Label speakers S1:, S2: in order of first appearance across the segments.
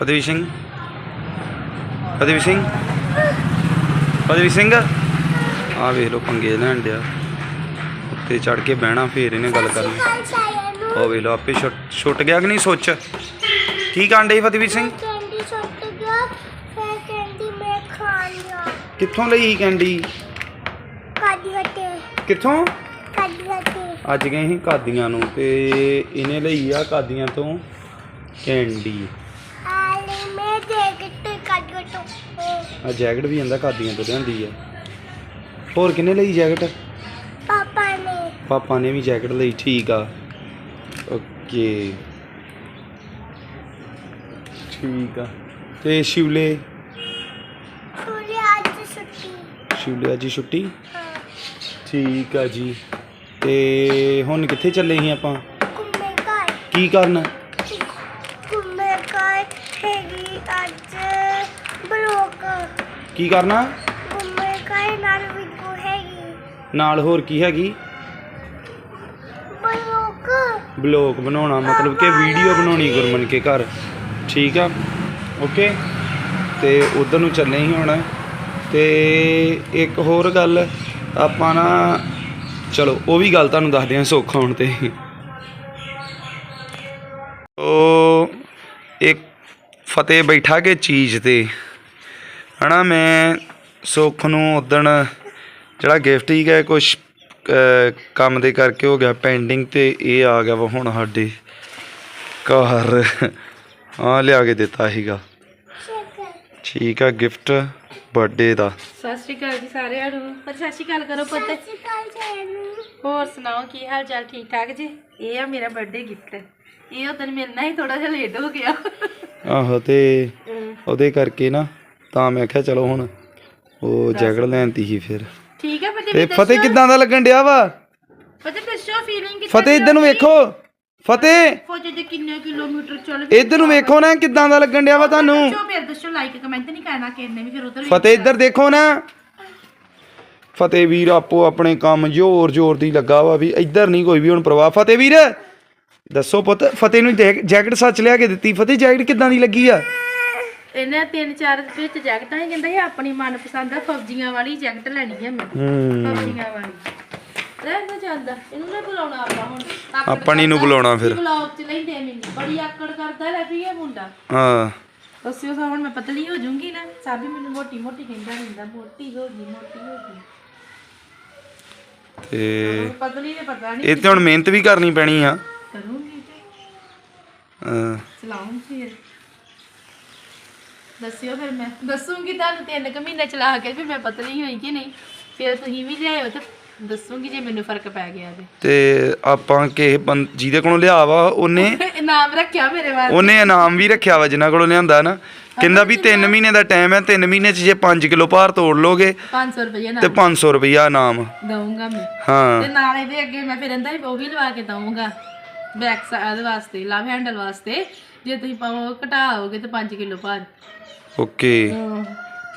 S1: ਪਦਵੀ ਸਿੰਘ। ਪਦਵੀ ਸਿੰਘ। ਪਦਵੀ ਸਿੰਘ। ਆ ਵੇਖ ਲੋ ਪੰਗੇ ਲੈਣ ਡਿਆ। ਉੱਤੇ ਚੜ ਕੇ ਬਹਿਣਾ, ਫੇਰ ਇਹਨੇ ਗੱਲ ਕਰਨੀ। ਉਹ ਵੇਖ ਲੋ ਆਪੇ ਛੁੱਟ ਛੁੱਟ ਗਿਆ ਕਿ ਨਹੀਂ ਸੋਚ? ਕੀ ਕਾਂਡੇ ਫਤਿਹਵੀਰ ਸਿੰਘ? ਕਿੱਥੋਂ ਲਈ ਕੈਂਡੀ?
S2: ਕਾਦੀ ਹਟੇ
S1: ਕਿੱਥੋਂ?
S2: ਕਾਦੀ ਹਟੇ
S1: ਅੱਜ ਗਏ ਸੀ ਕਾਦੀਆਂ ਨੂੰ ਤੇ ਇਹਨੇ ਲਈ ਆ ਕਾਦੀਆਂ ਤੋਂ ਕੈਂਡੀ। ਆ ਜੈਕਟ ਵੀ ਜਾਂਦਾ ਕਾਦੀਆਂ ਤੋਂ ਲਿਆਂਦੀ ਆ। ਹੋਰ ਕਿੰਨੇ ਲਈ ਜੈਕਟ?
S2: ਪਾਪਾ ਨੇ।
S1: ਪਾਪਾ ਨੇ ਵੀ ਜੈਕਟ ਲਈ ਠੀਕ ਆ। ਓਕੇ। ਠੀਕ ਆ। ਤੇ ਸ਼ਿਵਲੇ?
S2: ਸੂਰੀ ਅੱਜ ਛੁੱਟੀ।
S1: ਸ਼ਿਵਲੇ ਅੱਜ ਛੁੱਟੀ?
S2: ਹਾਂ।
S1: ਠੀਕ ਆ ਜੀ। ਤੇ ਹੁਣ ਕਿੱਥੇ ਚੱਲੇ ਸੀ ਆਪਾਂ?
S2: ਘੁੰਮੇ ਘਰ।
S1: ਕੀ ਕਰਨ
S2: ਘੁੰਮੇ ਘਰ ਹੈਗੀ ਅੱਜ ਬਲੋਕ
S1: ਕੀ ਕਰਨਾ?
S2: ਘੁੰਮੇ ਘਰ ਨਾਲ ਵੀ ਕੋ ਹੈਗੀ।
S1: ਨਾਲ ਹੋਰ ਕੀ ਹੈਗੀ?
S2: ਬਲੋਕ।
S1: ਬਲੌਗ ਬਣਾਉਣਾ ਮਤਲਬ ਕਿ ਵੀਡੀਓ ਬਣਾਉਣੀ ਗੁਰਮਨ ਕੇ ਘਰ। ਠੀਕ ਆ? ਓਕੇ? ਤੇ ਉਧਰ ਨੂੰ ਚੱਲੇ ਹੀ ਹੁਣ। ਤੇ ਇੱਕ ਹੋਰ ਗੱਲ ਆਪਾਂ ਨਾ ਚਲੋ ਉਹ ਵੀ ਗੱਲ ਤੁਹਾਨੂੰ ਦੱਸਦੇ ਹਾਂ ਸੁੱਖ ਆਉਣ ਤੇ। ਉਹ ਇੱਕ ਫਤਿਹ ਬੈਠਾ ਕੇ ਚੀਜ਼ ਤੇ। ਹਨਾ ਮੈਂ ਸੁੱਖ ਨੂੰ ਉਦਣ ਜਿਹੜਾ ਗਿਫਟ ਹੀ ਗਿਆ ਕੁਝ ਕੰਮ ਦੇ ਕਰਕੇ ਹੋ ਗਿਆ ਪੈਂਡਿੰਗ ਤੇ ਇਹ ਆ ਗਿਆ ਵਾ ਹੁਣ ਸਾਡੇ ਘਰ। ਆ ਲਿਆ ਕੇ ਦਿੱਤਾ ਸੀਗਾ। ਠੀਕ ਆ ਗਿਫਟ ਬਰਥਡੇ ਦਾ।
S3: ਸਤਿ ਸ਼੍ਰੀ ਅਕਾਲ ਜੀ ਸਾਰਿਆਂ ਨੂੰ। ਪਰ ਸਤਿ ਸ਼੍ਰੀ ਅਕਾਲ ਕਰੋ ਪੁੱਤ।
S2: ਸਤਿ ਕਾਲ ਚਾਇਆ ਨੂੰ।
S3: ਹੋਰ ਸੁਣਾਓ ਕੀ ਹਾਲ ਚਾਲ ਠੀਕ ਠਾਕ ਜੀ? ਇਹ ਆ ਮੇਰਾ ਬਰਥਡੇ ਗਿਫਟ ਇਹ ਉਹ ਦਿਨ ਮਿਲਣਾ ਹੀ ਥੋੜਾ ਜਿਹਾ ਲੇਟ ਹੋ ਗਿਆ।
S1: ਆਹੋ ਤੇ ਉਹਦੇ ਕਰਕੇ ਨਾ ਤਾਂ ਮੈਂ ਕਿਹਾ ਚਲੋ ਹੁਣ ਉਹ ਜੈਕਟ ਲੈਣਤੀ ਸੀ ਫਿਰ।
S3: ਠੀਕ ਹੈ
S1: ਤੇ
S3: ਫਤਿਹ
S1: ਫਤਿਹ ਕਿਦਾਂ ਦਾ ਲੱਗਣ ਡਿਆ ਵਾ?
S3: ਫਤਿਹ ਦੱਸੋ ਫੀਲਿੰਗ
S1: ਫਤਿਹ ਇੱਧਰ ਨੂੰ ਵੇਖੋ ਫਤਿਹ।
S3: ਫੌਜ ਦੇ ਕਿੰਨੇ ਕਿਲੋਮੀਟਰ ਚੱਲ
S1: ਇੱਧਰ ਨੂੰ ਵੇਖੋ ਨਾ ਕਿਦਾਂ ਦਾ ਲੱਗਣ ਡਿਆ ਵਾ ਤੁਹਾਨੂੰ।
S3: ਦੱਸੋ ਫਿਰ ਦੱਸੋ ਲਾਈਕ ਕਮੈਂਟ ਨਹੀਂ ਕਰਨਾ ਕਿੰਨੇ ਵੀ ਫਿਰ ਉਧਰ
S1: ਫਤਿਹ ਇੱਧਰ ਦੇਖੋ ਨਾ। ਫਤਿਹ ਵੀਰ ਆਪੋ ਆਪਣੇ ਕੰਮ ਜ਼ੋਰ ਜ਼ੋਰ ਦੀ ਲੱਗਾ ਵਾ ਵੀ ਇੱਧਰ ਨਹੀਂ ਕੋਈ ਵੀ ਹੁਣ ਪ੍ਰਵਾਹ। ਫਤਿਹ ਵੀਰ ਦੱਸੋ ਪੁੱਤ ਫਤਿਹ ਨੂੰ ਜੈਕ- ਜੈਕਟ ਸੱਚ ਲਿਆ ਕੇ ਦਿੱਤੀ। ਫਤਿਹ ਜੈਕਟ ਕਿੱਦਾਂ ਦੀ ਲੱਗੀ ਆ?
S3: ਇਹਨੇ ਤਿੰਨ ਚਾਰ ਵਿੱਚ ਜੈਕਟਾਂ ਹੀ ਕਹਿੰਦਾ ਸੀ ਆਪਣੀ ਮਨਪਸੰਦ ਆ ਫੌਜੀਆਂ ਵਾਲੀ ਜੈਕਟ ਲੈਣੀ ਹੈ ਮੈਂ
S1: ਹੂੰ।
S3: ਫੌਜੀਆਂ ਵਾਲੀ। ਰਹਿ ਜਾਂਦਾ ਇਹਨੂੰ ਨਾ ਬੁਲਾਉਣਾ ਆਪਾਂ ਹੁਣ। ਆਕੜ
S1: ਆਪਾਂ ਨੀ ਇਹਨੂੰ
S3: ਕਰਦਾ,
S1: ਬੁਲਾਉਣਾ ਫਿਰ।
S3: ਬੁਲਾਓ ਚ ਲੈਂਦੇ ਮੈਨੂੰ ਬੜੀ ਆਕੜ ਕਰਦਾ ਲੈ ਵੀ ਇਹ ਮੁੰਡਾ।
S1: ਹਾਂ।
S3: ਦੱਸਿਓ ਸਾ ਹੁਣ ਮੈਂ ਪਤਲੀ ਹੋ ਜਾਊਂਗੀ ਨਾ ਸਾਬੀ ਮੈਨੂੰ ਮੋਟੀ ਮੋਟੀ ਕਹਿੰਦਾ ਰਹਿੰਦਾ ਮੋਟੀ ਹੋ ਗਈ ਮੋਟੀ ਹੋ ਗਈ।
S1: ਤੇ
S3: ਹੁਣ ਪਤਲੀ ਨੇ ਪਤਾ ਨਹੀਂ
S1: ਇਹ ਤੇ ਹੁਣ ਮਿਹਨਤ ਵੀ ਕਰਨੀ ਪੈਣੀ ਆ।
S3: ਕਰੂੰਗੀ ਤੇ
S1: ਹਾਂ,
S3: ਚਲਾਉਂ ਫਿਰ। ਦੱਸਿਓ ਫਿਰ ਮੈਂ। ਦੱਸੂਗੀ ਤੁਹਾਨੂੰ ਤਿੰਨ ਕੁ ਮਹੀਨੇ ਚਲਾ ਕੇ ਵੀ ਮੈਂ ਪਤਲੀ ਹੋਈ ਕਿ ਨਹੀਂ। ਫਿਰ ਤੁਸੀਂ ਵੀ ਲਿਆਇਓ ਤੇ ਦੱਸੂਗੀ ਜੇ ਮੈਨੂੰ ਫ਼ਰਕ ਪੈ ਗਿਆ ਤੇ।
S1: ਤੇ ਆਪਾਂ ਕਿਸੇ ਬੰ- ਜਿਹਦੇ ਕੋਲੋਂ ਲਿਆ ਵਾ ਉਹਨੇ
S3: ਇਨਾਮ ਰੱਖਿਆ ਮੇਰੇ ਵਾਸਤੇ।
S1: ਉਹਨੇ ਇਨਾਮ ਵੀ ਰੱਖਿਆ ਵਾ ਜਿਨ੍ਹਾਂ ਕੋਲੋਂ ਲਿਆਂਦਾ ਨਾ। ਕਹਿੰਦਾ ਵੀ 3 ਮਹੀਨੇ ਦਾ ਟਾਈਮ ਹੈ 3 ਮਹੀਨੇ 'ਚ ਜੇ 5 ਕਿਲੋ ਭਾਰ ਤੋੜ ਲੋਗੇ
S3: 500 ਰੁਪਏ
S1: ਤੇ
S3: ਨਾਲ
S1: 500 ਰੁਪਇਆ ਇਨਾਮ।
S3: ਦਊਂਗਾ ਮੈਂ।
S1: ਹਾਂ।
S3: ਤੇ ਨਾਲ ਇਹਦੇ ਅੱਗੇ ਮੈਂ ਫਿਰ ਇਹਦਾ ਉਹ ਵੀ ਲਵਾ ਕੇ ਦਊਂਗਾ। ਬੈਕ ਸਾਈਡ ਵਾਸਤੇ ਲਵ ਹੈਂਡਲ ਵਾਸਤੇ। ਜੇ ਤੁਸੀਂ ਪਾਓ ਘਟਾਓਗੇ ਤੇ 5 ਕਿਲੋ ਭਾਰ।
S1: ਓਕੇ।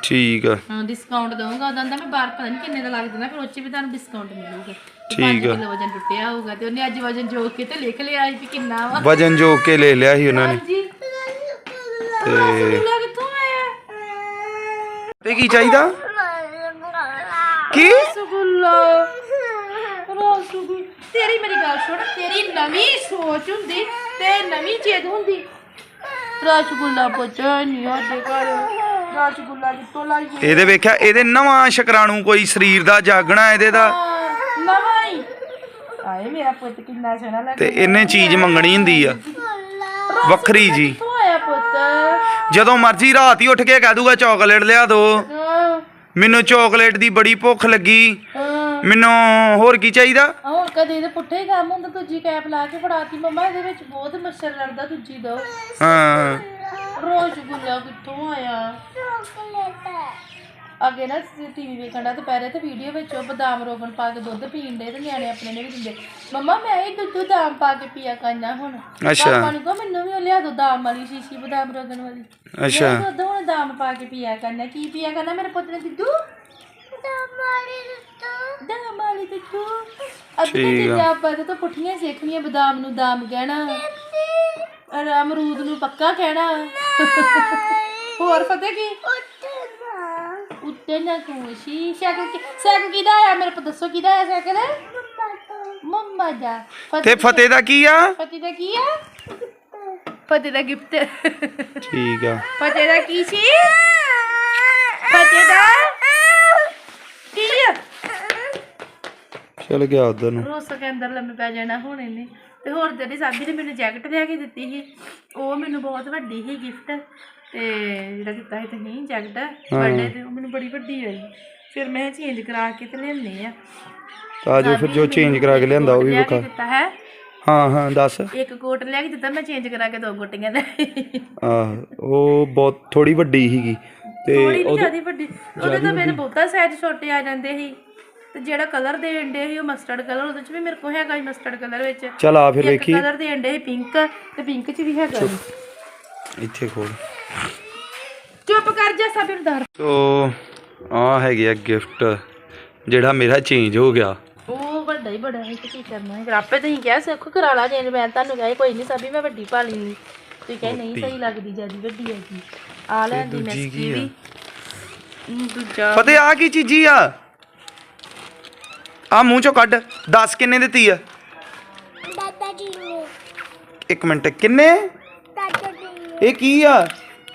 S1: ਠੀਕ ਆ।
S3: ਡਿਸਕਾਊਂਟ ਦਊਂਗਾ। ਉਹਦਾ ਦਾ ਮੈਂ ਬਾਹਰ ਪਤਾ ਨਹੀਂ ਕਿੰਨੇ ਦਾ ਲੱਗ ਜਾਂਦਾ ਫਿਰ ਉਹ 'ਚ ਵੀ ਤੁਹਾਨੂੰ ਡਿਸਕਾਊਂਟ ਮਿਲੂਗਾ।
S1: ਠੀਕ ਆ।
S3: ਕਿਲੋ ਵਜਨ ਟੁੱਟਿਆ ਹੋਊਗਾ ਤੇ ਉਹਨੇ ਅੱਜ ਵਜਨ ਜੋੜ ਕੇ ਤੇ ਲਿਖ ਲਿਆ ਸੀ ਵੀ ਕਿੰਨਾ ਵਾ।
S1: ਵਜਨ ਜੋ ਕੇ ਲੈ ਲਿਆ ਸੀ ਉਹਨਾਂ ਨੇ।
S3: ਹਾਂਜੀ।
S1: ਤੇ
S3: ਕਿਲੋ ਕਿੱਥੋਂ ਆਇਆ
S1: ਤੇ ਕੀ ਚਾਹੀਦਾ? ਕੀ?
S3: ਰਸਗੁੱਲਾ। ਰਸਗੁੱਲਾ। ਤੇਰੀ ਮੇਰੀ ਗੱਲ ਸੁਣ ਤੇਰੀ ਨਵੀਂ ਸੋਚ ਹੁੰਦੀ ਤੇ ਨਵੀਂ ਚੇਤ ਹੁੰਦੀ। ਰਸਗੁੱਲਾ ਪੁੱਛਾ ਨਹੀਂ ਸਾਡੇ ਘਰ। ਰਸਗੁੱਲਾ ਕਿੱਥੋਂ ਲਾਈਏ
S1: ਇਹਦੇ ਵੇਖਿਆ ਇਹਦੇ ਨਵਾਂ ਸ਼ੁਕਰਾਣੂ ਕੋਈ ਸਰੀਰ ਦਾ ਜਾਗਣਾ ਇਹਦੇ ਦਾ?
S3: ਨਵਾਂ ਹੀ। ਆਏ ਮੇਰਾ ਪੁੱਤ ਕਿੰਨਾ ਸੋਹਣਾ ਲੱਗਦਾ।
S1: ਤੇ ਇਹਨੇ ਚੀਜ਼ ਮੰਗਣੀ ਹੁੰਦੀ ਆ। ਵੱਖਰੀ ਜੀ।
S3: ਕਿੱਥੋਂ ਆਇਆ ਪੁੱਤ?
S1: ਜਦੋਂ ਮਰਜ਼ੀ ਰਾਤ ਹੀ ਉੱਠ ਕੇ ਕਹਿ ਦੂਗਾ ਚਾਕਲੇਟ ਲਿਆ ਦੋ।
S3: ਹਾਂ।
S1: ਮੈਨੂੰ ਚਾਕਲੇਟ ਦੀ ਬੜੀ ਭੁੱਖ ਲੱਗੀ। ਮੈਨੂੰ ਹੋਰ ਕੀ ਚਾਹੀਦਾ?
S3: ਹੁਣ ਕਦੇ ਇਹਦੇ ਪੁੱਠੇ ਹੀ ਕੰਮ ਹੁੰਦਾ ਦੂਜੀ ਕੈਪ ਲਾ ਕੇ ਫੜਾਤੀ ਮੰਮਾ ਇਹਦੇ ਵਿੱਚ ਬਹੁਤ ਮੱਛਰ ਲੜਦਾ ਦੂਜੀ ਦੋ।
S1: ਹਾਂ।
S3: ਰੋਜ਼ਗੁੱਲਾ ਕਿੱਥੋਂ ਆਇਆ? ਅੱਗੇ ਨਾ ਟੀਵੀ ਵੇਖਣ ਦਾ ਦੁਪਹਿਰੇ ਤੇ ਵੀਡੀਓ ਵਿੱਚ ਉਹ ਬਦਾਮ ਰੋਗਨ ਪਾ ਕੇ ਦੁੱਧ ਪੀਣ ਦੇ ਤੇ ਨਿਆਣੇ ਆਪਣੇ ਨੇ ਵੀ ਦਿੰਦੇ। ਮੰਮਾ ਮੈਂ ਹੀ ਦੁੱਧ ਦਾਮ ਪਾ ਕੇ ਪੀਆ ਕਰਨਾ ਹੁਣ।
S1: ਅੱਛਾ।
S3: ਪਾਪਾ ਨੂੰ ਕਹੋ ਮੈਨੂੰ ਵੀ ਉਹ ਲਿਆ ਦੋ ਦਾਮ ਵਾਲੀ ਸ਼ੀਸ਼ੀ ਬਦਾਮ ਰੋਗਨ ਵਾਲੀ।
S1: ਅੱਛਾ।
S3: ਮੈਂ ਦੁੱਧ ਹੁਣ ਦਾਮ ਪਾ ਕੇ ਪੀਆ ਕਰਨਾ। ਕੀ ਪੀਆ ਕਰਨਾ ਮੇਰੇ ਪੁੱਤ ਨੇ ਦੁੱਧੂ ਦਾਮ ਵਾਲੀ ਦੁੱਧੂ ਅੱਧੀ
S1: ਠੀਕ ਆ।
S3: ਚੀਜ਼ਾਂ ਆਪਾਂ ਤਾਂ ਪੁੱਠੀਆਂ ਸਿੱਖਣੀਆਂ ਬਦਾਮ ਨੂੰ ਦਾਮ ਕਹਿਣਾ। ਅਰ ਅਮਰੂਦ ਨੂੰ ਪੱਕਾ ਕਹਿਣਾ। ਹੋਰ ਫਤਿਹ ਕੀ?
S2: ਉੱਠਣਾ
S3: ਉੱਤੇ ਨਾ ਖੁਸ਼ੀ ਸਾਈਕਲ ਕੀ ਸਾਈਕਲ ਕਿਹਦਾ ਆ ਮੇਰੇ ਕੋਲ ਦੱਸੋ ਕਿਹਦਾ ਆ ਸਾਈਕਲ
S2: ਮੰਮਾ
S3: ਦਾ।
S1: ਤੇ ਫਤਿਹ ਦਾ ਕੀ ਆ?
S3: ਫਤਿਹ ਦਾ ਕੀ ਆ? ਫਤਿਹ ਦਾ ਗਿਫਟ।
S1: ਠੀਕ ਆ।
S3: ਫਤਿਹ ਦਾ ਕੀ ਸੀ ਫਤਿਹ ਦਾ ਕੀ ਆ
S1: ਚਲ ਗਿਆ ਉਧਰ ਨੂੰ।
S3: ਰੋਸ ਕੇ ਅੰਦਰ ਲੰਮੇ ਪੈ ਜਾਣਾ ਹੁਣ ਇਹਨੇ। ਤੇ ਹੋਰ ਜਿਹੜੀ ਸਾਬੀ ਨੇ ਮੈਨੂੰ ਜੈਕਟ ਲਿਆ ਕੇ ਦਿੱਤੀ ਸੀ ਉਹ ਮੈਨੂੰ ਬਹੁਤ ਵੱਡੀ ਸੀ ਗਿਫਟ ਤੇ ਜਿਹੜਾ ਦਿੱਤਾ ਸੀ ਤੁਸੀਂ ਜੈਕਟ ਬਰਥਡੇ ਤੇ ਉਹ ਮੈਨੂੰ ਬੜੀ ਵੱਡੀ ਹੋਈ। ਫਿਰ ਮੈਂ ਚੇਂਜ ਕਰਾ ਕੇ ਤੇ ਲਿਆਉਣੀ ਆ।
S1: ਆ ਜਾਓ ਫਿਰ ਜੋ ਚੇਂਜ ਕਰਾ ਕੇ ਲਿਆਂਦਾ ਉਹ ਵੀ ਵਿਖਾ।
S3: ਦਿੱਤਾ ਹੈ।
S1: ਹਾਂ ਹਾਂ ਦੱਸ।
S3: ਇੱਕ ਕੋਟ ਲਿਆ ਕੇ ਦਿੱਤਾ ਮੈਂ ਚੇਂਜ ਕਰਾ ਕੇ ਦੋ ਗੋਟੀਆਂ ਲੈ
S1: ਆਹ ਉਹ ਬਹੁਤ ਥੋੜੀ ਵੱਡੀ ਸੀਗੀ। ਤੇ
S3: ਥੋੜੀ
S1: ਉਹਦੇ
S3: ਜਿਆਦੀ ਵੱਡੀ। ਉਹਦੇ ਤਾਂ ਮੇਰੇ ਬਹੁਤਾ ਸਾਈਜ਼ ਛੋਟੇ ਆ ਜਾਂਦੇ ਸੀ। ਤੇ ਜਿਹੜਾ ਕਲਰ ਦੇ ਅੰਡੇ ਸੀ ਉਹ ਮਸਟਰਡ ਕਲਰ ਉਹਦੇ ਚ ਵੀ ਮੇਰੇ ਕੋਲ ਹੈਗਾ ਸੀ ਮਸਟਰਡ ਕਲਰ ਵਿੱਚ।
S1: ਚਲ ਆ ਫਿਰ ਵੇਖੀ।
S3: ਕਲਰ ਦੇ ਅੰਡੇ ਸੀ ਪਿੰਕ ਤੇ ਪਿੰਕ ਚ ਵੀ ਹੈਗਾ ਸੀ।
S1: ਇੱਥੇ ਖੋਲ।
S3: ਚੁੱਪ ਕਰ ਜਾ ਸਾਬਿਰਦਾਰ
S1: ਸੋ ਆ ਹੈਗੇ ਆ ਗਿਫਟ ਜਿਹੜਾ ਮੇਰਾ ਚੇਂਜ ਹੋ ਗਿਆ।
S3: ਉਹ ਵੱਡਾ ਹੀ ਬੜਾ ਹੈ ਤੇ ਕੀ ਕਰਨਾ ਹੈ ਆਪੇ ਤੁਸੀਂ ਕਿਹਾ ਸਿੱਖ ਕਰਾ ਲਾ ਜੇ ਮੈਂ ਤੁਹਾਨੂੰ ਕਿਹਾ ਸੀ, ਕੋਈ ਨਹੀਂ ਸਾਬੀ ਮੈਂ ਵੱਡੀ ਪਾ ਲੈਂਦੀ ਤੁਸੀਂ ਕਹੇ ਨਹੀਂ ਸਹੀ ਲੱਗਦੀ ਜਿਆਦੀ ਵੱਡੀ ਹੈਗੀ। ਆ ਲੈਂਦੀ ਮੈਂ
S1: ਦੂਜੀ ਕੀ ਆ?
S3: ਵੀ। ਹਮ, ਦੂਜਾ।
S1: ਫਤਿਹ ਆ ਕੀ ਚੀਜ਼ੀ ਆ? ਆ ਮੂੰਹ ਚੋਂ ਕੱਢ 10 ਕਿੰਨੇ ਦਿੱਤੀ ਆ?
S2: ਦਾਦਾ ਜੀ ਨੇ।
S1: ਇੱਕ ਮਿੰਟ ਕਿੰਨੇ?
S2: ਦਾਦਾ ਜੀ ਨੇ।
S1: ਇਹ ਕੀ ਆ?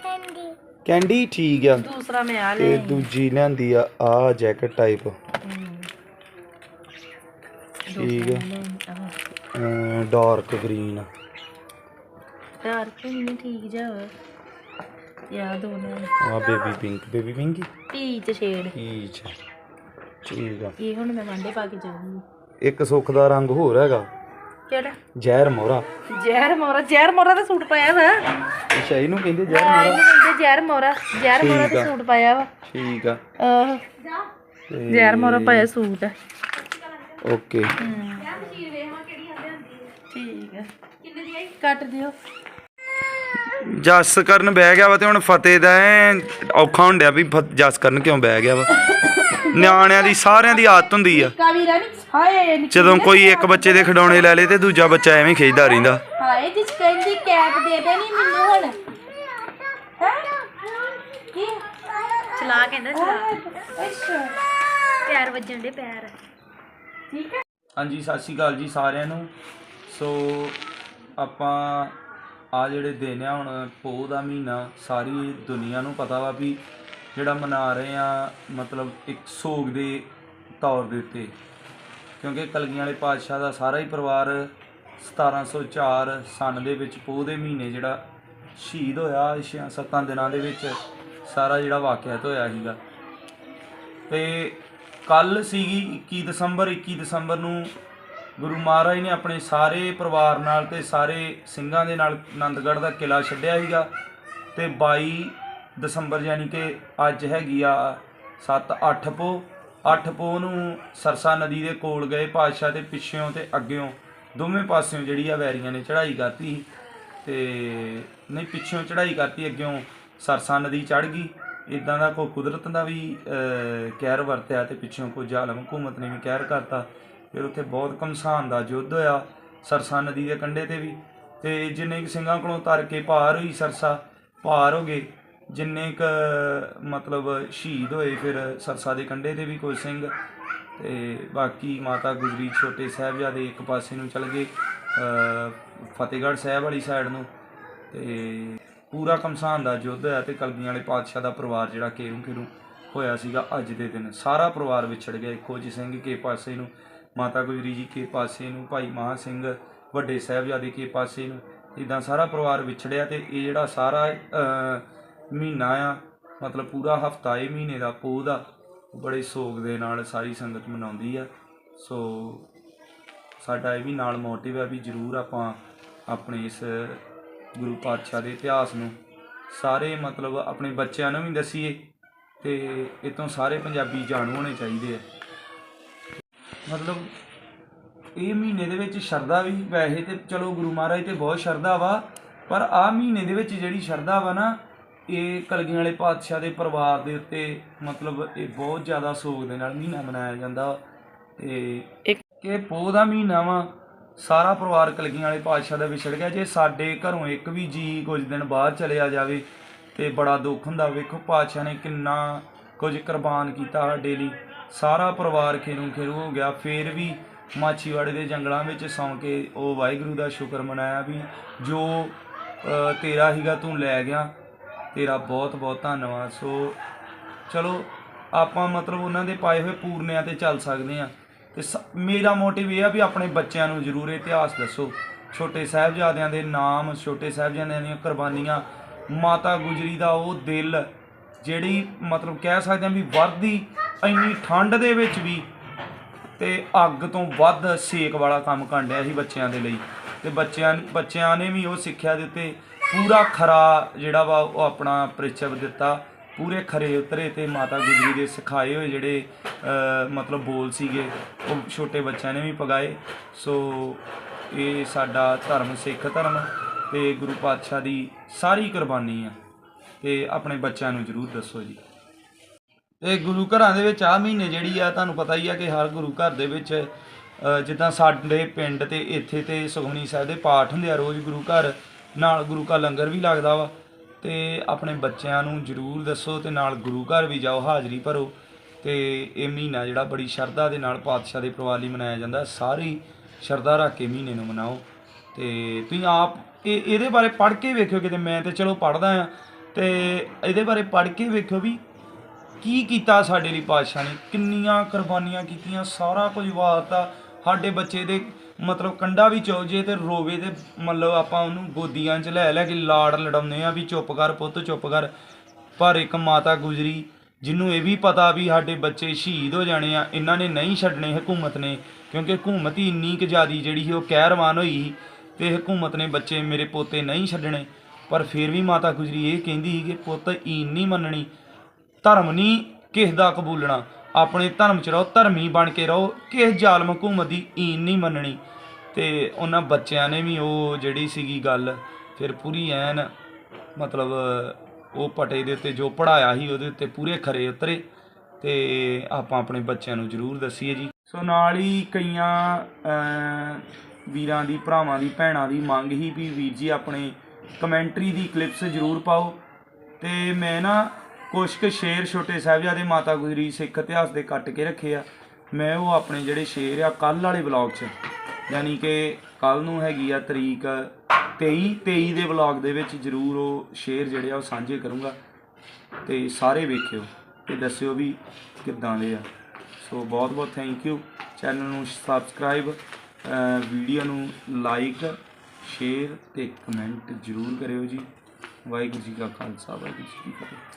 S2: ਹੈਂਡੀ
S1: ਕੈਂਡੀ ਠੀਕ ਆ।
S3: ਦੂਸਰਾ ਮੈਂ ਆ
S1: ਤੇ
S3: ਲੈ
S1: ਦੂਜੀ ਲਿਆਂਦੀ ਆ ਆ ਜੈਕਟ ਟਾਈਪ ਠੀਕ ਆ। ਡਾਰਕ ਗ੍ਰੀਨ
S3: ਯਾਰ ਕਿ ਨਹੀਂ ਠੀਕ ਜਾ ਯਾ ਦੋਨੋਂ
S1: ਆ baby pink baby pink
S3: peach shade
S1: peach ਠੀਕ ਆ।
S3: ਇਹ ਹੁਣ ਮੈਂ ਵਾਂਡੇ ਪਾ ਕੇ ਜਾਊਂਗੀ।
S1: ਇੱਕ ਸੁੱਖ ਦਾ ਰੰਗ ਹੋਰ ਹੈਗਾ।
S3: ਕਿਹੜਾ?
S1: ਜ਼ਹਿਰ ਮੋਰਾ
S3: ਜ਼ਹਿਰ ਮੋਰਾ ਜ਼ਹਿਰ ਮੋਰਾ ਦਾ ਸੂਟ ਪਾਇਆ ਵਾ।
S1: ਅੱਛਾ ਇਹਨੂੰ ਕਹਿੰਦੇ ਜ਼ਹਿਰ
S3: ਹਾਂ
S1: ਮੋਰਾ
S3: ਇਹਨੂੰ ਕਹਿੰਦੇ ਜ਼ਹਿਰ ਮੋਰਾ ਜ਼ਹਿਰ ਮੋਰਾ ਦਾ। ਸੂਟ ਪਾਇਆ ਵਾ।
S1: ਠੀਕ ਆ।
S3: ਆਹ। ਜ਼ਹਿਰ ਮੋਰਾ ਪਾਇਆ ਸੂਟ। ਆ
S1: ਓਕੇ।
S3: ਠੀਕ ਹੈ ਕਿੰਨੇ ਦੀ ਆਈ ਕੱਟ ਦਿਓ।
S1: ਜਸ ਕਰਨ ਬਹਿ ਗਿਆ ਵਾ ਤੇ ਹੁਣ ਫਤਿਹ ਦਾ ਐਂ ਔਖਾ ਹੁੰਦਿਆ ਵੀ ਜਸ ਕਰਨ ਕਿਉਂ ਬਹਿ ਗਿਆ ਵਾ? ਨਿਆਣਿਆਂ ਦੀ ਸਾਰਿਆਂ ਦੀ ਆਦਤ ਹੁੰਦੀ ਆ।
S3: ਕਾਵੀ ਰਾਣੀ ਹਾਏ ਨਿੱਕੀ
S1: ਜਦੋਂ ਕੋਈ ਇੱਕ ਬੱਚੇ ਦੇ ਖਿਡੌਣੇ ਲੈ ਲੇ ਤੇ ਦੂਜਾ ਬੱਚਾ ਐਵੇਂ ਖਿੱਚਦਾ ਰਹਿੰਦਾ।
S3: ਹਾਏ ਜਿਸ ਕਹਿੰਦੀ ਕੈਪ ਦੇ ਦੇ ਨਹੀਂ ਮੈਨੂੰ ਹੁਣ। ਹੈ? ਕੀ?
S4: ਚਲਾ ਕਹਿੰਦਾ ਚਲਾ।
S3: ਅੱਛਾ।
S4: ਪੈਰ ਵੱਜਣ ਦੇ ਪੈਰ।
S3: ਠੀਕ ਹੈ।
S1: ਹਾਂਜੀ ਸਤਿ ਸ਼੍ਰੀ ਅਕਾਲ ਜੀ ਸਾਰਿਆਂ ਨੂੰ। ਸੋ ਆਪਾਂ ਆ ਜਿਹੜੇ ਦਿਨ ਆ ਹੁਣ ਪੋਹ ਦਾ ਮਹੀਨਾ ਸਾਰੀ ਦੁਨੀਆ ਨੂੰ ਪਤਾ ਵਾ ਵੀ ਜਿਹੜਾ ਮਨਾ ਰਹੇ ਆ, ਮਤਲਬ ਇੱਕ ਸੋਗ ਦੇ ਤੌਰ ਦੇ ਉੱਤੇ। ਕਿਉਂਕਿ ਕਲਗੀਆਂ ਵਾਲੇ ਪਾਤਸ਼ਾਹ ਦਾ ਸਾਰਾ ਹੀ ਪਰਿਵਾਰ 1704 ਸਨ ਦੇ ਵਿੱਚ, ਪੋਹ ਦੇ ਮਹੀਨੇ ਜਿਹੜਾ ਸ਼ਹੀਦ ਹੋਇਆ ਛੇ ਸੱਤਾਂ ਦਿਨਾਂ ਦੇ ਵਿੱਚ ਸਾਰਾ ਜਿਹੜਾ ਵਾਕਿਆ ਹੋਇਆ ਸੀਗਾ। ਤੇ ਕੱਲ ਸੀਗੀ 21 ਦਸੰਬਰ 21 ਦਸੰਬਰ ਨੂੰ ਗੁਰੂ ਮਹਾਰਾਜ ਨੇ ਆਪਣੇ ਸਾਰੇ ਪਰਿਵਾਰ ਨਾਲ ਤੇ ਸਾਰੇ ਸਿੰਘਾਂ ਦੇ ਨਾਲ ਆਨੰਦਗੜ੍ਹ ਦਾ ਕਿਲਾ ਛੱਡਿਆ ਸੀਗਾ ਤੇ 22 ਦਸੰਬਰ ਯਾਨੀ ਕਿ ਅੱਜ ਹੈਗੀ ਆ 7 8 ਪੋ 8 ਪੋ ਨੂੰ ਸਰਸਾ ਨਦੀ ਦੇ ਕੋਲ ਗਏ ਪਾਤਸ਼ਾਹ ਤੇ ਪਿੱਛਿਓਂ ਤੇ ਅੱਗਿਓਂ ਦੋਵੇਂ ਪਾਸਿਓਂ ਜਿਹੜੀ ਆ ਵੈਰੀਆਂ ਨੇ ਚੜ੍ਹਾਈ ਕਰਤੀ ਸੀ। ਤੇ ਨਹੀਂ ਪਿੱਛੋਂ ਚੜ੍ਹਾਈ ਕਰਤੀ, ਅੱਗਿਓਂ ਸਰਸਾ ਨਦੀ ਚੜ੍ਹ ਗਈ। ਇਦਾਂ ਦਾ ਕੋਈ ਕੁਦਰਤ ਦਾ ਵੀ ਕਹਿਰ ਵਰਤਿਆ ਤੇ ਪਿੱਛੋਂ ਕੋਈ ਜ਼ਾਲਮ ਹਕੂਮਤ ਨੇ ਵੀ ਕਹਿਰ ਕਰਤਾ। ਫਿਰ ਉੱਥੇ ਬਹੁਤ ਕਮਸਾਨ ਦਾ ਯੁੱਧ ਹੋਇਆ ਸਰਸਾ ਨਦੀ ਦੇ ਕੰਢੇ ਤੇ ਵੀ। ਤੇ ਜਿੰਨੇ ਕੁ ਸਿੰਘਾਂ ਕੋਲੋਂ ਤਰ ਕੇ ਪਾਰ ਹੋਈ ਸਰਸਾ, ਪਾਰ ਹੋ ਗਏ। ਜਿੰਨੇ ਕ, ਮਤਲਬ ਸ਼ਹੀਦ ਹੋਏ ਫਿਰ ਸਰਸਾ ਦੇ ਕੰਢੇ ਤੇ ਵੀ ਕੋਈ ਸਿੰਘ ਤੇ ਬਾਕੀ ਮਾਤਾ ਗੁਜਰੀ ਛੋਟੇ ਸਾਹਿਬਜ਼ਾਦੇ ਇੱਕ ਪਾਸੇ ਨੂੰ ਚਲ ਗਏ ਫਤਿਹਗੜ੍ਹ ਸਾਹਿਬ ਵਾਲੀ ਸਾਈਡ ਨੂੰ ਤੇ ਪੂਰਾ ਕਮਸਾਨ ਦਾ ਯੁੱਧ ਹੈ ਤੇ ਕਲਗੀਆਂ ਵਾਲੇ ਪਾਤਸ਼ਾਹ ਦਾ ਪਰਿਵਾਰ ਜਿਹੜਾ ਕੇਰੂ ਕੇਰੂ ਹੋਇਆ ਸੀਗਾ ਅੱਜ ਦੇ ਦਿਨ। ਸਾਰਾ ਪਰਿਵਾਰ ਵਿਛੜ ਗਿਆ, ਇੱਕੋ ਜੀ ਸਿੰਘ ਕੇ ਪਾਸੇ ਨੂੰ, ਮਾਤਾ ਗੁਜਰੀ ਜੀ ਕੇ ਪਾਸੇ ਨੂੰ, ਭਾਈ ਮਹਾ ਸਿੰਘ ਵੱਡੇ ਸਾਹਿਬਜ਼ਾਦੇ ਕੇ ਪਾਸੇ ਨੂੰ ਇਦਾਂ ਸਾਰਾ ਪਰਿਵਾਰ ਵਿਛੜਿਆ ਤੇ ਇਹ ਜਿਹੜਾ ਸਾਰਾ ਮਹੀਨਾ ਆ, ਮਤਲਬ ਪੂਰਾ ਹਫਤਾ ਇਹ ਮਹੀਨੇ ਦਾ ਪੋਹ ਦਾ। ਬੜੇ ਸੋਗ ਦੇ ਨਾਲ ਸਾਰੀ ਸੰਗਤ ਮਨਾਉਂਦੀ ਆ। ਸੋ ਸਾਡਾ ਇਹ ਵੀ ਨਾਲ ਮੋਟਿਵ ਹੈ ਵੀ ਜਰੂਰ ਆਪਾਂ ਆਪਣੇ ਇਸ ਗੁਰੂ ਪਾਤਸ਼ਾਹ ਦੇ ਇਤਿਹਾਸ ਨੂੰ ਸਾਰੇ ਮਤਲਬ ਆਪਣੇ ਬੱਚਿਆਂ ਨੂੰ ਵੀ ਦਸੀਏ ਤੇ ਇਹ ਤੋਂ ਸਾਰੇ ਪੰਜਾਬੀ ਜਾਣੂ ਹੋਣੇ ਚਾਹੀਦੇ ਆ। ਮਤਲਬ ਇਹ ਮਹੀਨੇ ਦੇ ਵਿੱਚ ਸ਼ਰਧਾ ਵੀ ਵੈਸੇ ਤੇ ਚਲੋ ਗੁਰੂ ਮਹਾਰਾਜ ਤੇ ਬਹੁਤ ਸ਼ਰਧਾ ਵਾ, ਪਰ ਆ ਮਹੀਨੇ ਦੇ ਵਿੱਚ ਜਿਹੜੀ ਸ਼ਰਧਾ ਵਾ ਨਾ ਇਹ ਕਲਗੀਆਂ ਵਾਲੇ ਪਾਤਸ਼ਾਹ ਦੇ ਪਰਿਵਾਰ ਦੇ ਉੱਤੇ ਮਤਲਬ ਇਹ ਬਹੁਤ ਜ਼ਿਆਦਾ ਸੋਗ ਦੇ ਨਾਲ ਮਹੀਨਾ ਮਨਾਇਆ ਜਾਂਦਾ। ਤੇ
S3: ਇੱਕ
S1: ਕਿ ਪੋਹ ਦਾ ਮਹੀਨਾ ਵਾ ਸਾਰਾ ਪਰਿਵਾਰ ਕਲਗੀਆਂ ਵਾਲੇ ਪਾਤਸ਼ਾਹ ਦਾ ਵਿਛੜ ਗਿਆ। ਜੇ ਸਾਡੇ ਘਰੋਂ ਇੱਕ ਵੀ ਜੀ ਕੁਝ ਦਿਨ ਬਾਹਰ ਚਲਿਆ ਜਾਵੇ ਤੇ ਬੜਾ ਦੁੱਖ ਹੁੰਦਾ। ਵੇਖੋ ਪਾਤਸ਼ਾਹ ਨੇ ਕਿੰਨਾ ਕੁਝ ਕੁਰਬਾਨ ਕੀਤਾ ਸਾਡੇ ਲਈ। ਸਾਰਾ ਪਰਿਵਾਰ ਖੇਰੂ ਖੇਰੂ ਹੋ ਗਿਆ। ਫੇਰ ਵੀ ਮਾਛੀਵਾੜੇ ਦੇ ਜੰਗਲਾਂ ਵਿੱਚ ਸੌਂ ਕੇ ਉਹ ਵਾਹਿਗੁਰੂ ਦਾ ਸ਼ੁਕਰ ਮਨਾਇਆ ਵੀ ਜੋ ਤੇਰਾ ਹੀਗਾ ਤੂੰ ਲੈ ਗਿਆ। ਤੇਰਾ ਬਹੁਤ ਬਹੁਤ ਧੰਨਵਾਦ। ਸੋ ਚਲੋ, ਆਪਾਂ ਮਤਲਬ ਉਹਨਾਂ ਦੇ ਪਾਏ ਹੋਏ ਪੂਰਨਿਆਂ ਤੇ ਚੱਲ ਸਕਦੇ ਆ ਤੇ ਸ- ਮੇਰਾ ਮੋਟਿਵ ਇਹ ਆ ਵੀ ਆਪਣੇ ਬੱਚਿਆਂ ਨੂੰ ਜ਼ਰੂਰ ਇਤਿਹਾਸ ਦੱਸੋ। ਛੋਟੇ ਸਾਹਿਬਜ਼ਾਦਿਆਂ ਦੇ ਨਾਮ, ਛੋਟੇ ਸਾਹਿਬਜ਼ਾਦਿਆਂ ਦੀਆਂ ਕੁਰਬਾਨੀਆਂ, ਮਾਤਾ ਗੁਜਰੀ ਦਾ ਉਹ ਦਿਲ, ਜਿਹੜੀ ਮਤਲਬ ਕਹਿ ਸਕਦੇ ਆ ਵੀ ਵਰਦੀ ਇੰਨੀ ਠੰਡ ਦੇ ਵਿੱਚ ਵੀ ਤੇ ਅੱਗ ਤੋਂ ਵੱਧ ਸੇਕ ਵਾਲਾ ਕੰਮ ਕਰਨ ਡਿਆ ਸੀ ਬੱਚਿਆਂ ਦੇ ਲਈ। ਤੇ ਬੱਚਿਆਂ ਬੱਚਿਆਂ ਨੇ ਵੀ ਉਹ ਸਿੱਖਿਆ ਦੇ ਉੱਤੇ ਪੂਰਾ ਖਰਾ ਜਿਹੜਾ ਵਾ ਉਹ ਆਪਣਾ ਪ੍ਰਿਚਵ ਦਿੱਤਾ। ਪੂਰੇ ਖਰੇ ਉਤਰੇ ਤੇ ਮਾਤਾ ਗੁਜਰੀ ਦੇ ਸਿਖਾਏ ਹੋਏ ਜਿਹੜੇ ਮਤਲਬ ਬੋਲ ਸੀਗੇ, ਉਹ ਛੋਟੇ ਬੱਚਿਆਂ ਨੇ ਵੀ ਪਗਾਏ। ਸੋ ਇਹ ਸਾਡਾ ਧਰਮ, ਸਿੱਖ ਧਰਮ ਤੇ ਗੁਰੂ ਪਾਤਸ਼ਾਹ ਦੀ ਸਾਰੀ ਕੁਰਬਾਨੀ ਆ। ਤੇ ਆਪਣੇ ਬੱਚਿਆਂ ਨੂੰ ਜ਼ਰੂਰ ਦੱਸੋ ਜੀ। ਤੇ ਗੁਰੂ ਘਰਾਂ ਦੇ ਵਿੱਚ ਆ ਮਹੀਨੇ ਜਿਹੜੀ ਆ, ਤੁਹਾਨੂੰ ਪਤਾ ਹੀ ਆ ਕਿ ਹਰ ਗੁਰੂ ਘਰ ਦੇ ਵਿੱਚ ਜਿੱਦਾਂ ਸਾਡੇ ਪਿੰਡ ਤੇ ਇੱਥੇ ਤੇ ਸੁਖਮਨੀ ਸਾਹਿਬ ਦੇ ਪਾਠ ਹੁੰਦੇ ਆ, ਰੋਜ਼ ਗੁਰੂ ਘਰ ਨਾਲ ਗੁਰੂ ਕਾ ਲੰਗਰ ਵੀ ਲੱਗਦਾ ਵਾ। ਤੇ ਆਪਣੇ ਬੱਚਿਆਂ ਨੂੰ ਜਰੂਰ ਦੱਸੋ ਤੇ ਨਾਲ ਗੁਰੂ ਘਰ ਵੀ ਜਾਓ, ਹਾਜ਼ਰੀ ਭਰੋ। ਤੇ ਇਹ ਮਹੀਨਾ ਜਿਹੜਾ ਬੜੀ ਸ਼ਰਧਾ ਦੇ ਨਾਲ ਪਾਤਸ਼ਾਹ ਦੇ ਪਰਿਵਾਰ ਲਈ ਮਨਾਇਆ ਜਾਂਦਾ, ਸਾਰੀ ਸ਼ਰਧਾ ਰੱਖ ਕੇ ਮਹੀਨੇ ਨੂੰ ਮਨਾਓ। ਤੇ ਤੁਸੀਂ ਆਪ ਇਹ, ਇਹਦੇ ਬਾਰੇ ਪੜ੍ਹ ਕੇ ਵੇਖਿਓ ਕਿਤੇ, ਮੈਂ ਤੇ ਚਲੋ ਪੜ੍ਹਦਾ ਆ ਤੇ ਇਹਦੇ ਬਾਰੇ ਪੜ੍ਹ ਕੇ ਵੇਖਿਓ ਵੀ ਕੀ ਕੀਤਾ ਸਾਡੇ ਲਈ ਪਾਤਸ਼ਾਹ ਨੇ, ਕਿੰਨੀਆਂ ਕੁਰਬਾਨੀਆਂ ਕੀਤੀਆਂ, ਸਾਰਾ ਕੁਝ ਵਾਰਤਾ ਸਾਡੇ ਬੱਚੇ ਦੇ ਮਤਲਬ ਕੰਡਾ ਵੀ ਚੋ ਜੇ ਤੇ ਰੋਵੇ ਤੇ ਮਤਲਬ ਆਪਾਂ ਉਹਨੂੰ ਗੋਦੀਆਂ 'ਚ ਲੈ ਲੈ ਕੇ ਲਾੜ ਲੜਾਉਂਦੇ ਆ ਵੀ ਚੁੱਪ ਕਰ ਪੁੱਤ, ਚੁੱਪ ਕਰ। ਪਰ ਇੱਕ ਮਾਤਾ ਗੁਜਰੀ, ਜਿਹਨੂੰ ਇਹ ਵੀ ਪਤਾ ਵੀ ਸਾਡੇ ਬੱਚੇ ਸ਼ਹੀਦ ਹੋ ਜਾਣੇ ਆ, ਇਹਨਾਂ ਨੇ ਨਹੀਂ ਛੱਡਣੇ ਹਕੂਮਤ ਨੇ, ਕਿਉਂਕਿ ਹਕੂਮਤ ਹੀ ਇੰਨੀ ਕੁ ਜ਼ਿਆਦੀ ਜਿਹੜੀ ਸੀ ਉਹ ਕਹਿਰਵਾਨ ਹੋਈ ਸੀ ਤੇ ਹਕੂਮਤ ਨੇ ਬੱਚੇ ਮੇਰੇ ਪੋਤੇ ਨਹੀਂ ਛੱਡਣੇ। ਪਰ ਫਿਰ ਵੀ ਮਾਤਾ ਗੁਜਰੀ ਇਹ ਕਹਿੰਦੀ ਸੀ ਕਿ ਪੁੱਤ, ਈਨ ਨਹੀਂ ਮੰਨਣੀ, ਧਰਮ ਨਹੀਂ ਕਿਸ ਦਾ ਕਬੂਲਣਾ। ਆਪਣੇ ਧਰਮ ਚ ਰਹੋ, ਧਰਮੀ ਬਣ ਕੇ ਰਹੋ, ਕਿਸ ਜ਼ਾਲਮ ਹਕੂਮਤ ਦੀ ਈਨ ਨਹੀਂ ਮੰਨਣੀ। ਤੇ ਉਹਨਾਂ ਬੱਚਿਆਂ ਨੇ ਵੀ ਉਹ ਜਿਹੜੀ ਸੀਗੀ ਗੱਲ, ਫਿਰ ਪੂਰੀ ਐਨ ਮਤਲਬ ਉਹ ਪਟੇ ਦੇ ਉੱਤੇ ਜੋ ਪੜਾਇਆ ਸੀ, ਉਹਦੇ ਉੱਤੇ ਪੂਰੇ ਖਰੇ ਉਤਰੇ। ਤੇ ਆਪਾਂ ਆਪਣੇ ਬੱਚਿਆਂ ਨੂੰ ਜ਼ਰੂਰ ਦੱਸੀਏ ਜੀ। ਸੋ ਨਾਲ ਹੀ ਕਈਆਂ ਵੀਰਾਂ ਦੀ, ਭਰਾਵਾਂ ਦੀ, ਭੈਣਾਂ ਦੀ ਮੰਗ ਹੀ ਵੀ ਵੀਰ ਜੀ ਆਪਣੇ ਕਮੈਂਟਰੀ ਦੀ ਕਲਿੱਪਸ ਜ਼ਰੂਰ ਪਾਓ। ਤੇ ਮੈਂ ਨਾ ਕੁਛ ਕੁ ਸ਼ੇਰ ਛੋਟੇ ਸਾਹਿਬਜ਼ਾਦੇ ਮਾਤਾ ਗੁਜਰੀ ਸਿੱਖ ਇਤਿਹਾਸ ਦੇ ਕੱਟ ਕੇ ਰੱਖੇ ਆ। ਮੈਂ ਉਹ ਆਪਣੇ ਜਿਹੜੇ ਸ਼ੇਰ ਆ ਕੱਲ ਵਾਲੇ ਵਲੌਗ 'ਚ। ਯਾਨੀ ਕਿ ਕੱਲ ਨੂੰ ਹੈਗੀ ਆ ਤਰੀਕ 23 23 ਦੇ ਵਲੌਗ ਦੇ ਵਿੱਚ ਜ਼ਰੂਰ ਉਹ ਸ਼ੇਰ ਜਿਹੜੇ ਆ ਉਹ ਸਾਂਝੇ ਕਰੂੰਗਾ। ਤੇ ਸਾਰੇ ਵੇਖਿਓ ਤੇ ਦੱਸਿਓ ਵੀ ਕਿੱਦਾਂ ਦੇ ਆ। ਸੋ ਬਹੁਤ ਬਹੁਤ ਥੈਂਕ ਯੂ ਚੈਨਲ ਨੂੰ ਸਬਸਕ੍ਰਾਈਬ ਵੀਡੀਓ ਨੂੰ ਲਾਈਕ ਸ਼ੇਅਰ ਤੇ ਕਮੈਂਟ ਜ਼ਰੂਰ ਕਰਿਓ ਜੀ। ਵਾਹਿਗੁਰੂ ਜੀ ਕਾ ਖਾਲਸਾ, ਵਾਹਿਗੁਰੂ ਜੀ ਕੀ ਫਤਿਹ।